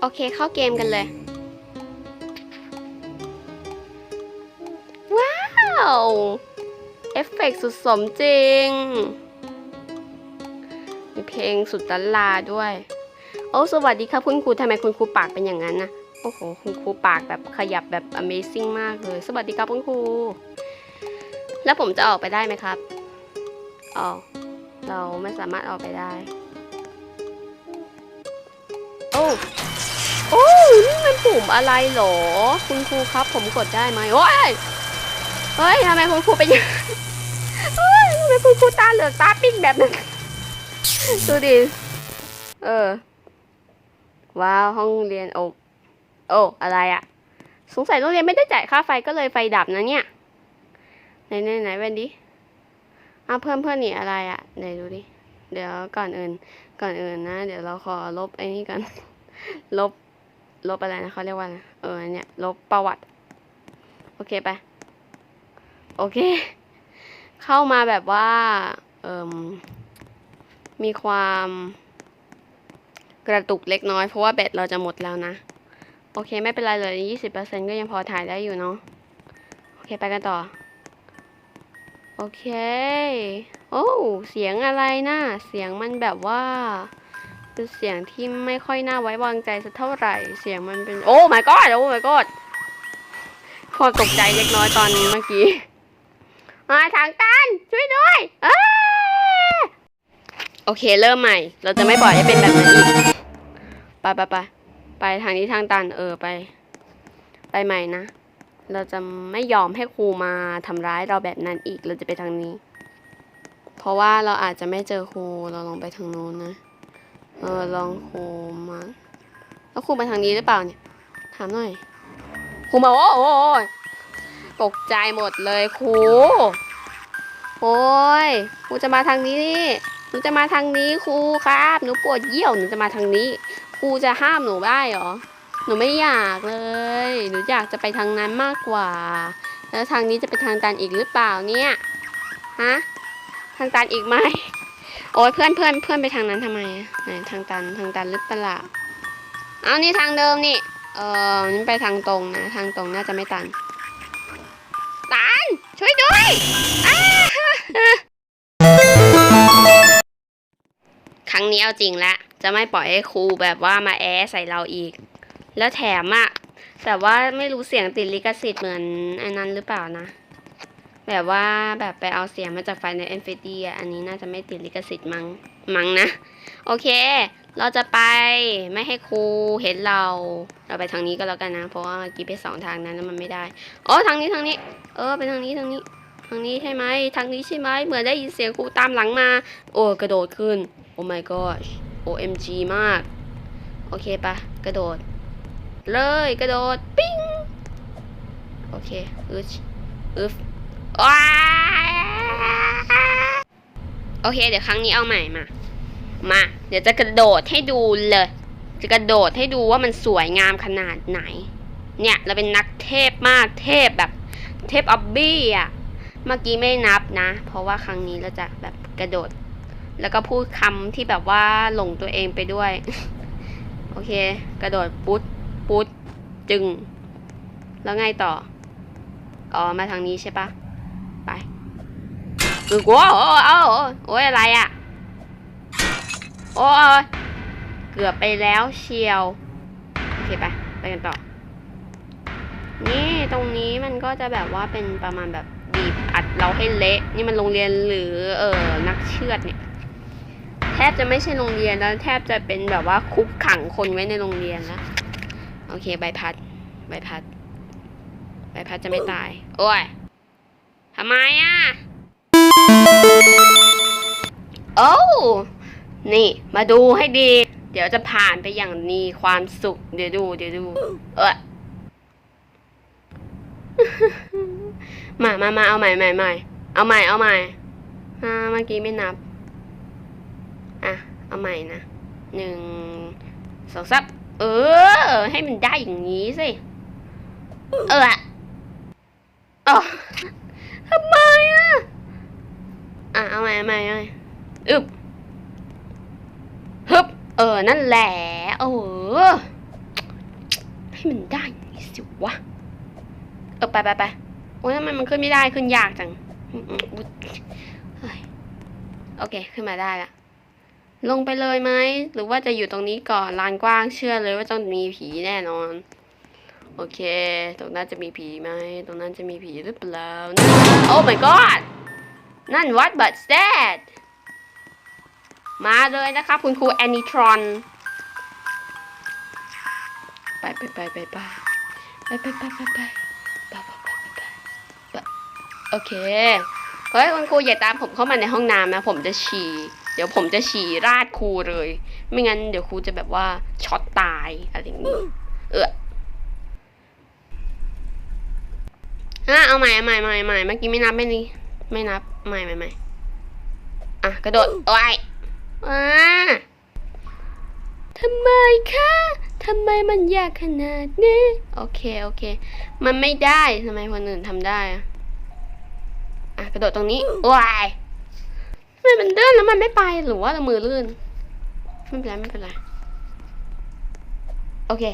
โอเคเข้าเกมกันเลย ว้าว เอฟเฟกต์สุดสมจริง มีเพลงสุดลันลาด้วย โอ้สวัสดีครับคุณครูทำไมคุณครูปากเป็นอย่างนั้นนะโอ้โหคุณครูปากแบบขยับแบบ Amazing มากเลย สวัสดีครับคุณครู แล้วผมจะออกไปได้ไหมครับอ๋อเราไม่สามารถออกไปได้ โอ้โอ้นี่มัน ปุ่มอะไรเหรอ คุณครูครับ ผมกดได้ไหมโอ้ยเฮ้ยทำไมคุณครูเป็นอย่างนั้นเฮ้ยทำไมคุณครูตาเหลือกตาปิ้งแบบนั้นดูดิเออ ว้าวห้องเรียนโอ้โอ้อะไรอะสงสัยโรงเรียนไม่ได้จ่ายค่าไฟก็เลยไฟดับนะเนี่ย ไหนไหนไหนเวนดิอ้าเพื่อนเพื่อนนี่อะไรอะไหนดูดิเดี๋ยวก่อนอื่น ก่อนอื่นนะ เดี๋ยวเราขอลบไอ้นี่ก่อนลบ ลบอะไรนะเขาเรียกว่าอะไรเออเนี่ยลบประวัติ โอเคไป โอเค เข้ามาแบบว่าเอ่มมีความกระตุกเล็กน้อยเพราะว่าแบตเราจะหมดแล้วนะ โอเคไม่เป็นไรเลยยี่สิบเปอร์เซ็นก็ยังพอถ่ายได้อยู่เนาะโอเคไปกันต่อ โอเค โอ้เสียงอะไรนะเสียงมันแบบว่า เป็นเสียงที่ไม่ค่อยน่าไว้วางใจสักเท่าไหร่ เสียงมันเป็น โอ้ my god โอ้ my god พอตกใจเล็กน้อยตอนเมื่อกี้มาทางตันช่วยด้วยอโอเคเริ่มใหม่ เราจะไม่ปล่อยให้เป็นแบบนั้อีกไปไปไปไปทางนี้ทางตันเออไป ไปใหม่นะ เราจะไม่ยอมให้ครูมาทำร้ายเราแบบนั้นอีกเราจะไปทางนี้ เพราะว่าเราอาจจะไม่เจอครูเราลองไปทางโน้นนะ เออลองครูมาแล้วครูมาทางนี้หรือเปล่าเนี่ย ถามหน่อยครูมาโอ้โหตกใจหมดเลยครูโอ้ยครูจะมาทางนี้นี่หนูจะมาทางนี้ครูครับหนูปวดเยี่ยวหนูจะมาทางนี้ครูจะห้ามหนูได้เหรอหนูไม่อยากเลยหนูอยากจะไปทางนั้นมากกว่า แล้วทางนี้จะไปทางตันอีกหรือเปล่าเนี่ยฮะทางตันอีกไหม โอ้ยเพื่อนเพื่อนเพื่อนไปทางนั้นทำไมไหนทางตันทางตันหรือเปล่าเอานี่ทางเดิมนี่ เออนี่ไปทางตรงนะ ทางตรงน่าจะไม่ตัน ตัน ช่วยด้วยครั้งนี้เอาจริงละ จะไม่ปล่อยให้ครูแบบว่ามาแอใส่เราอีก แล้วแถมอะแบบว่าไม่รู้เสียงติดลิขสิทธิ์เหมือนอันนั้นหรือเปล่านะ แบบว่าแบบไปเอาเสียงมาจากไฟใน n f อ d อะอันนี้น่าจะไม่ติดลิขสิทธิ์มั้งมั้งนะ โอเค เราจะไปไม่ให้ครูเห็นเรา เราไปทางนี้ก็แล้วกันนะ เพราะว่าเมื่อกี้ไปสองทางนั้นแล้วมันไม่ได้อ๋อทางนี้ทางนี้ เออไปทางนี้ทางนี้ทางนี้ใช่ไหมทางนี้ใช่ไหมเหมือนได้ยินเสียงครูตามหลังมา โอ้กระโดดขึ้น โอ้ my gosh OMG มาก โอเคปะกระโดด เลยกระโดด ปิ้ง โอเคอึชอึฟ โอเค เดี๋ยวครั้งนี้เอาใหม่มา มา เดี๋ยวจะกระโดดให้ดูเลย จะกระโดดให้ดูว่ามันสวยงามขนาดไหน เนี่ย เราเป็นนักเทพมากเทพแบบ เทพออบบี้อะ เมื่อกี้ไม่นับนะ เพราะว่าครั้งนี้เราจะแบบกระโดด แล้วก็พูดคำที่แบบว่าหลงตัวเองไปด้วย โอเค กระโดดปุ๊ดปุ๊ดจึง แล้วไงต่อ อ๋อ มาทางนี้ใช่ปะ ไปคือกลัวโอ้โอ้โอ้โอ้ยอะไรอะ่ะ โอ้ยเกือบไปแล้วเชียว โอเคไป ไปกันต่อ นี่ตรงนี้มันก็จะแบบว่าเป็นประมาณแบบบีบอัดเราให้เละ นี่มันโรงเรียนหรือเออนักเชือดเนี่ย แทบจะไม่ใช่โรงเรียนแล้ว แทบจะเป็นแบบว่าคุกขังคนไว้ในโรงเรียนแล้วโอเคใบพัดใบพัดใบพัดจะไม่ตาย โอ้ย ทำไมอะ โอ้นี่ มาดูให้ดี เดี๋ยวจะผ่านไปอย่างมีความสุข เดี๋ยวดู เดี๋ยวดู เออมามามาเอาใหม่ใหม่ใหม่เอาใหม่ เอาใหม่อ่าเมื่อกี้ไม่นับ อะ เอาใหม่นะ หนึ่ง สองสามเออ ให้มันได้อย่างนี้สิ เออ อ๋อ ทำไมอะ อะเอาใหม่เอาใหม่เอาใหม่อึบฮึบเออ นั่นแหละโอ้ให้มันได้สิวะ เออ ไปไปไปโอ้ยทำไมมันขึ้นไม่ได้ขึ้นยากจังโอเค ขึ้นมาได้ละลงไปเลยไหม หรือว่าจะอยู่ตรงนี้ก่อนลานกว้างเชื่อเลยว่าต้องมีผีแน่นอน โอเค ตรงนั้นจะมีผีไหม ตรงนั้นจะมีผีหรือเปล่านะ Oh my god นั่น what but that มาเลยนะครับคุณครูแอนิทรอนไปไปไปไปไปไปไปไปไปไปไปไปไปไปโอเคเฮ้ยคุณครูอย่าตามผมเข้ามาในห้องน้ำนะ ผมจะฉี่เดี๋ยวผมจะฉี่ราดครูเลย ไม่งั้นเดี๋ยวครูจะแบบว่าช็อตตายอะไรอย่างนี้เออ ฮะเอาใหม่เอาใหม่เอาใหม่เอาใหม่เมื่อกี้ไม่นับไม่นี่ไม่นับใหม่ใหม่ใหม่อะกระโดดโอ้ยอ่าทำไมคะทำไมมันยากขนาดนี้โอเคโอเค มันไม่ได้ทำไมคนอื่นทำได้อะอะกระโดดตรงนี้ว้ายทำไมมันเลื่อนแล้วมันไม่ไปหรือว่าเรามือลื่นไม่เป็นไรไม่เป็นไรโอเค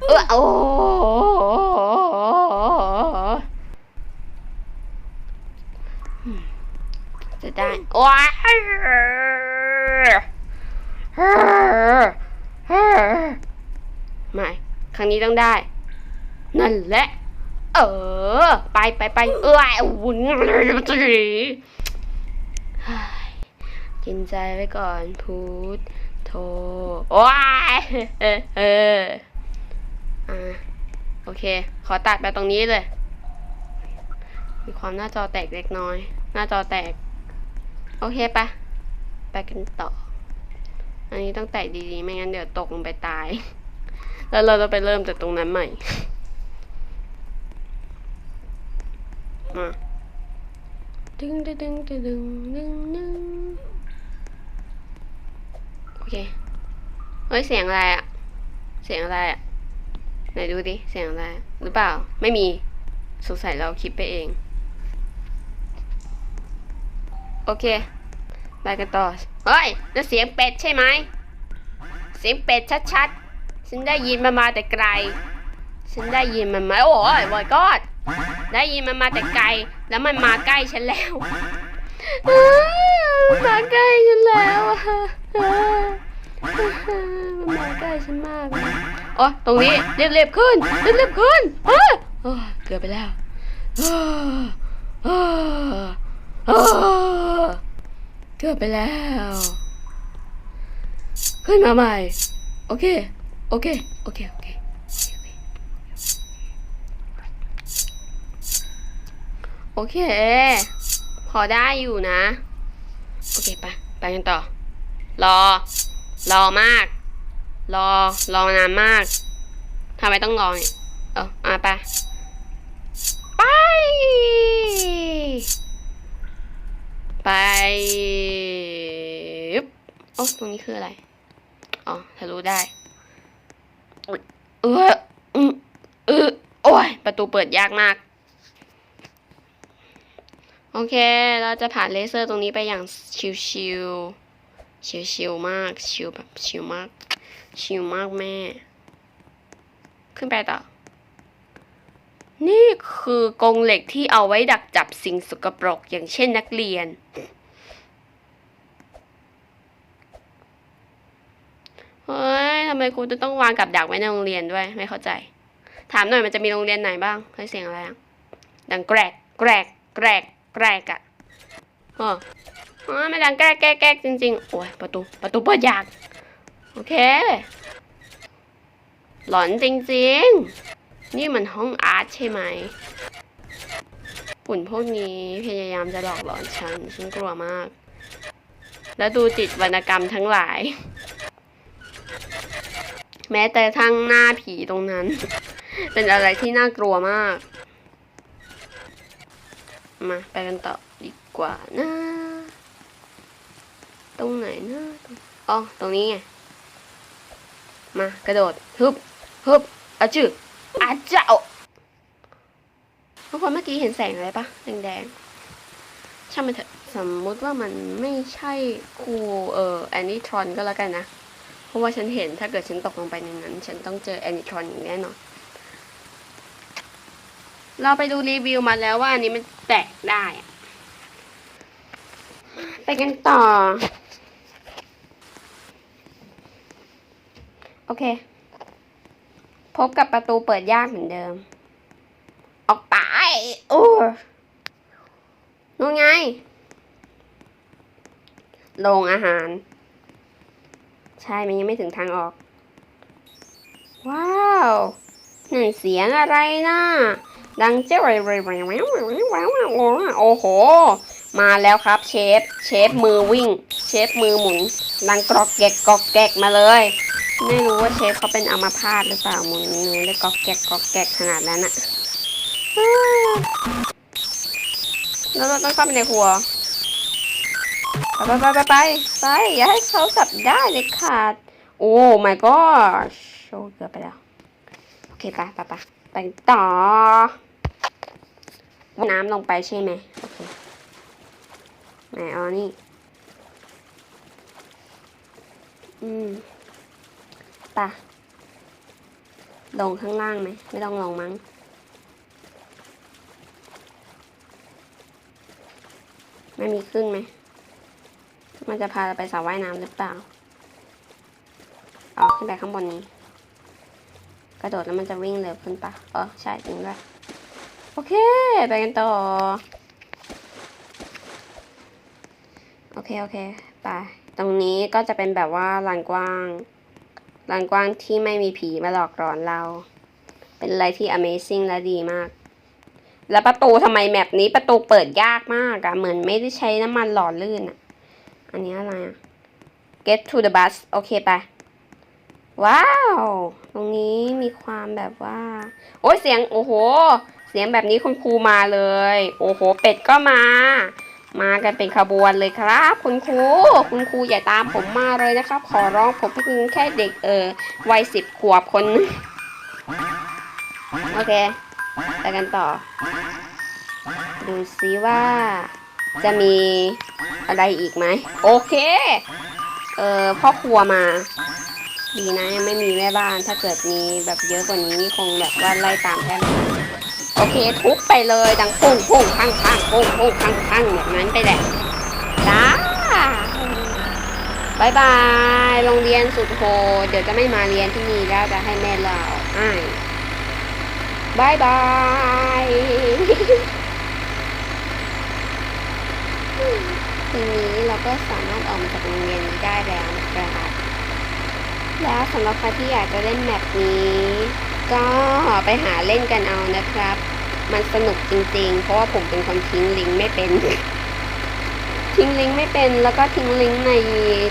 เออโอ้จะได้ว้ายไม่ ครั้งนี้ต้องได้ นั่นแหละ เออ ไปไปไปเอ้ยวุ่นจีกินใจไว้ก่อนพูดโทว้ายเออ อ่าโอเค ขอตัดไปตรงนี้เลย มีความหน้าจอแตกเล็กน้อย หน้าจอแตก โอเคปะไปกันต่อ อันนี้ต้องแตกดีๆ ไม่งั้นเดี๋ยวตกลงไปตาย แล้วเราจะไปเริ่มจากตรงนั้นใหม่ มาดึงดึงดึงดึงดึงดึงดึงโอเค เฮ้ย เสียงอะไรอะเสียงอะไรอะ ไหนดูดิ เสียงอะไรหรือเปล่า ไม่มี สงสัยเราคิดไปเอง โอเค ไปกันต่อ เฮ้ยนั่นเสียงเป็ดใช่ไหม เสียงเป็ดชัดๆ ฉันได้ยินมันมาแต่ไกล ฉันได้ยินมันมา โอ้ยบอยกอด ได้ยินมันมาแต่ไกล แล้วมันมาใกล้ฉันแล้วมาใกล้ฉันแล้วอะอ้าวมันมาใกล้ฉันมากเลย อ๋อตรงนี้เรียบๆขึ้นเรียบๆขึ้นอ้าวโอ้ยเกือบไปแล้วอ้าวอ้าวอ้าวเกือบไปแล้ว ขึ้นมาใหม่ โอเค โอเค โอเค โอเคโอเค พอได้อยู่นะ โอเคไปไปกันต่อ รอ รอมาก รอ รอนานมากทำไมต้องรอเนี่ยเอออะไป ไป ไปโอ้ตรงนี้คืออะไร อ๋อทะลุได้ เอออืมเออโอ้ย ประตูเปิดยากมาก โอเค เราจะผ่านเลเซอร์ตรงนี้ไปอย่างชิวๆชิวๆมาก ชิวแบบชิวมาก ชิวมากแม่ ขึ้นไปต่อ นี่คือกรงเหล็กที่เอาไว้ดักจับสิ่งสกปรกอย่างเช่นนักเรียน เฮ้ยทำไมครูจะต้องวางกับดักไว้ในโรงเรียนด้วย ไม่เข้าใจ ถามหน่อยมันจะมีโรงเรียนไหนบ้างเฮ้ยเสียงอะไรอะดังแกรก แกรก แกรก แกรกอะเอออ๋อไม่ดังแกรกแกรกแกรกจริง ๆ โอ้ยประตู ประตูเปิดยาก โอเค หลอนจริงๆ นี่มันห้องอาร์ตใช่ไหมหุ่นพวกนี้พยายามจะหลอกหลอนฉัน ฉันกลัวมาก แล้วดูจิตวรรณกรรมทั้งหลาย แม้แต่ทั้งหน้าผีตรงนั้น เป็นอะไรที่น่ากลัวมาก มาไปกันต่อดีกว่านะ ตรงไหนนะอ๋อ ตรงนี้ไง มากระโดดฮึบฮึบอาจืออาเจ้าทุกคนเมื่อกี้เห็นแสงอะไรปะแดงๆช่างมันเถอะสมมุติว่ามันไม่ใช่ครูเอ่อแอนนี่ทรอนก็แล้วกันนะเพราะว่าฉันเห็นถ้าเกิดฉันตกลงไปในนั้น ฉันต้องเจอแอนิทรอนอย่างแน่นอนเราไปดูรีวิวมาแล้วว่าอันนี้มันแตกได้ไปกันต่อ โอ เค พบกับประตูเปิดยากเหมือนเดิม ออกไปโอ้นู่นไงโรงอาหาร ใช่มันยังไม่ถึงทางออก ว้าวนั่นเสียงอะไรนะดังเจ้าไรไรไรไรไรโอ้โห มาแล้วครับเชฟ เชฟมือวิ่ง เชฟมือหมุน ดังกรอกแกกกรอกแกกมาเลย ไม่รู้ว่าเชฟเขาเป็นอัมพาตหรือเปล่าหมุนมือได้กรอกแกกกรอกแกกขนาดนั้นอะแล้วเราต้องเข้าไปในครัวไปไปไปไปไปอย่าให้เขาจับได้เลยขาด โอ้ my gosh โอ้เกือบไปแล้ว โอเคไปไปไปไปต่อ น้ำลงไปใช่ไหมโอเคไหนเอนี่ อืม ปะลงข้างล่างไหม ไม่ต้องลงมั้ง ไม่มีขึ้นไหม มันจะพาเราไปสระว่ายน้ำหรือเปล่าอ๋อขึ้นไปข้างบนนี้ กระโดดแล้วมันจะวิ่งเร็วขึ้นปะเออใช่จริงด้วย โอเค ไปกันต่อ โอเค โอเค ไป ตรงนี้ก็จะเป็นแบบว่าลานกว้าง ลานกว้างที่ไม่มีผีมาหลอกหลอนเรา เป็นอะไรที่ Amazing และดีมาก แล้วประตูทำไมแมปนี้ประตูเปิดยากมากอะเหมือนไม่ได้ใช้น้ำมันหล่อลื่นอะอันนี้อะไรอะ get to the bus โอเคไป ว้าว ตรงนี้มีความแบบว่า โอ้ยเสียง โอ้โห เสียงแบบนี้คุณครูมาเลย โอ้โห เป็ดก็มา มากันเป็นขบวนเลยครับ คุณครู คุณครูอย่าตามผมมาเลยนะครับ ขอร้องผมเพิ่งแค่เด็กเออวัยสิบขวบคนนึงโอเคไปกันต่อ ดูซิว่าจะมีอะไรอีกไหม โอเค เออพ่อครัวมา ดีนะยังไม่มีแม่บ้าน ถ้าเกิดมีแบบเยอะกว่านี้นี่คงแบบว่าไล่ตามแค่ไม่ทัน โอเคทุบไปเลยดังปุ้งปุ้งพังพังปุ้งปุ้งพังพังแบบนั้นไปแหละจ้าบายบายโรงเรียนสุดโหดเดี๋ยวจะไม่มาเรียนที่นี่แล้วจะให้แม่เราอ้ายบายบายทีนี้เราก็สามารถออกมาจากโรงเรียนนี้ได้แล้วนะครับแล้วสำหรับใครที่อยากจะเล่นแมปนี้ ก็ไปหาเล่นกันเอานะครับ มันสนุกจริงๆ เพราะว่าผมเป็นคนทิ้งลิงก์ไม่เป็น ทิ้งลิงก์ไม่เป็นแล้วก็ทิ้งลิงก์ใน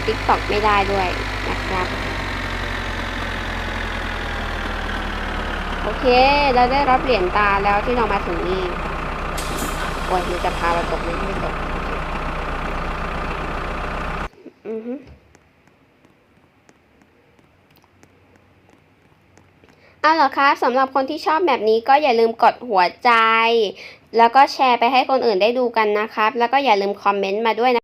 TikTok ไม่ได้ด้วยนะครับ โอเค เราได้รับเหรียญตาแล้วที่เรามาถึงนี่โอ้ยมันจะพาเราตกไหมไม่ตกอือฮึ เอาเหรอคะสำหรับคนที่ชอบแบบนี้ก็อย่าลืมกดหัวใจ แล้วก็แชร์ไปให้คนอื่นได้ดูกันนะครับ แล้วก็อย่าลืมคอมเมนต์มาด้วยนะ